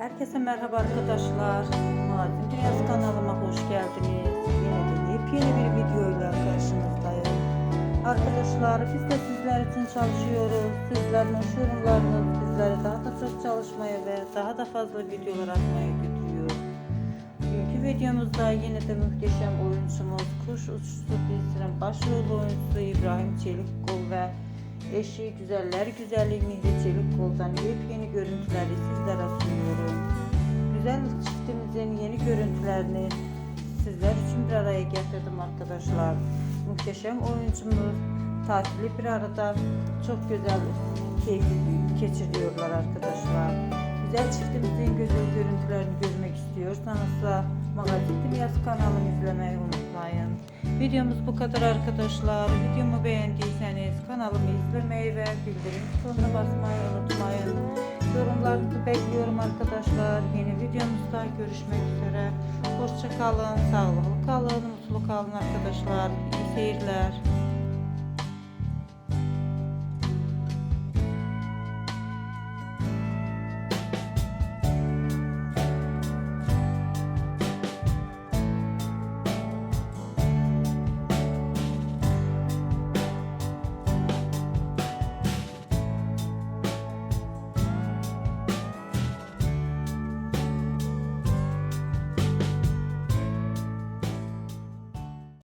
Herkese merhaba arkadaşlar. Mazin Dünyası kanalıma hoş geldiniz. Yine de yepyeni bir videoyla karşınızdayım. Arkadaşlar biz de sizler için çalışıyoruz. Sizlerin hoş yorumlarınız bizleri daha da çok çalışmaya ve daha da fazla videolar atmaya götürüyor. Bugünkü videomuzda yine de muhteşem oyuncumuz Kuş Uçuşu dizisinin başrol oyuncusu İbrahim Çelikkol ve eşi Güzeller Güzelliği Mihri Çelikkol'dan yepyeni görüntüleri sizlere sunuyorum. Güzel çiftimizin yeni görüntülerini sizler için bir araya getirdim arkadaşlar. Muhteşem oyuncumuz tatili bir arada çok güzel keyifli geçiriyorlar arkadaşlar. Güzel çiftimizin güzel görüntülerini görmek istiyorsanız da Magazin Dünyası kanalını izlemeyi unutmayın. Videomuz bu kadar arkadaşlar. Videomu beğendiyseniz kanalımı izlemeyi ve bildirim butonuna basmayı unutmayın. Bekliyorum arkadaşlar. Yeni videomuzda görüşmek üzere. Hoşça kalın, sağlıklı kalın, mutlu kalın arkadaşlar. İyi seyirler.